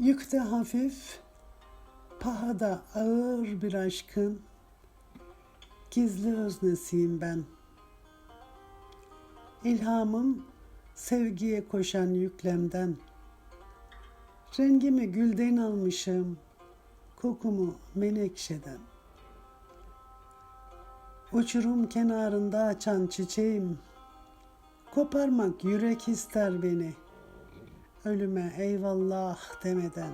Yükte hafif, pahada ağır bir aşkın gizli öznesiyim ben. İlhamım sevgiye koşan yüklemden. Rengimi gülden almışım, kokumu menekşeden. Uçurum kenarında açan çiçeğim, koparmak yürek ister beni.'' Ölüme eyvallah demeden.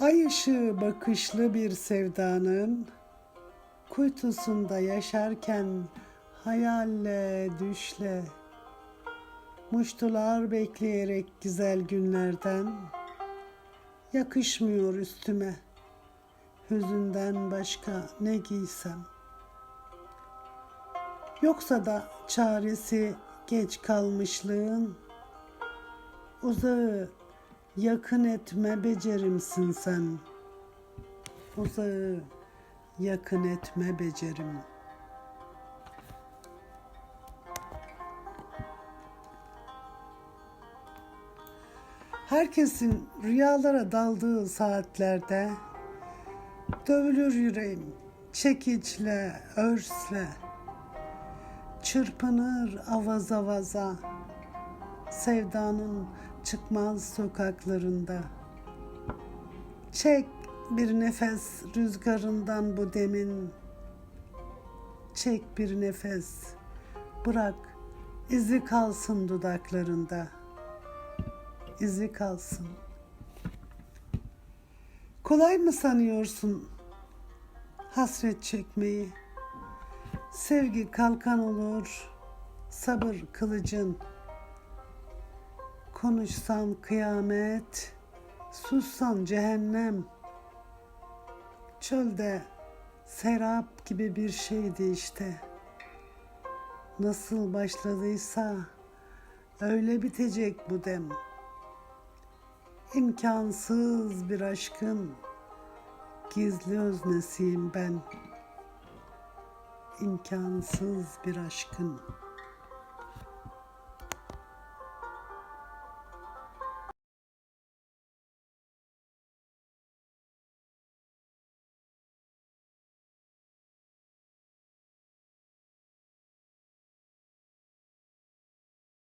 Ay ışığı bakışlı bir sevdanın kuytusunda yaşarken hayalle, düşle, muştular bekleyerek güzel günlerden yakışmıyor üstüme hüzünden başka ne giysem. Yoksa da çaresi geç kalmışlığın uzağı yakın etme becerimsin sen. Uzağı yakın etme becerim. Herkesin rüyalara daldığı saatlerde dövülür yüreğim çekiçle, örsle çırpınır avaz avaza sevdanın çıkmaz sokaklarında. Çek bir nefes rüzgarından bu demin. Çek bir nefes. Bırak izi kalsın dudaklarında. İzi kalsın. Kolay mı sanıyorsun hasret çekmeyi? Sevgi kalkan olur, sabır kılıcın. Konuşsan kıyamet, sussan cehennem. Çölde serap gibi bir şeydi işte. Nasıl başladıysa öyle bitecek bu dem. İmkansız bir aşkın gizli öznesiyim ben.'' İmkansız bir aşkın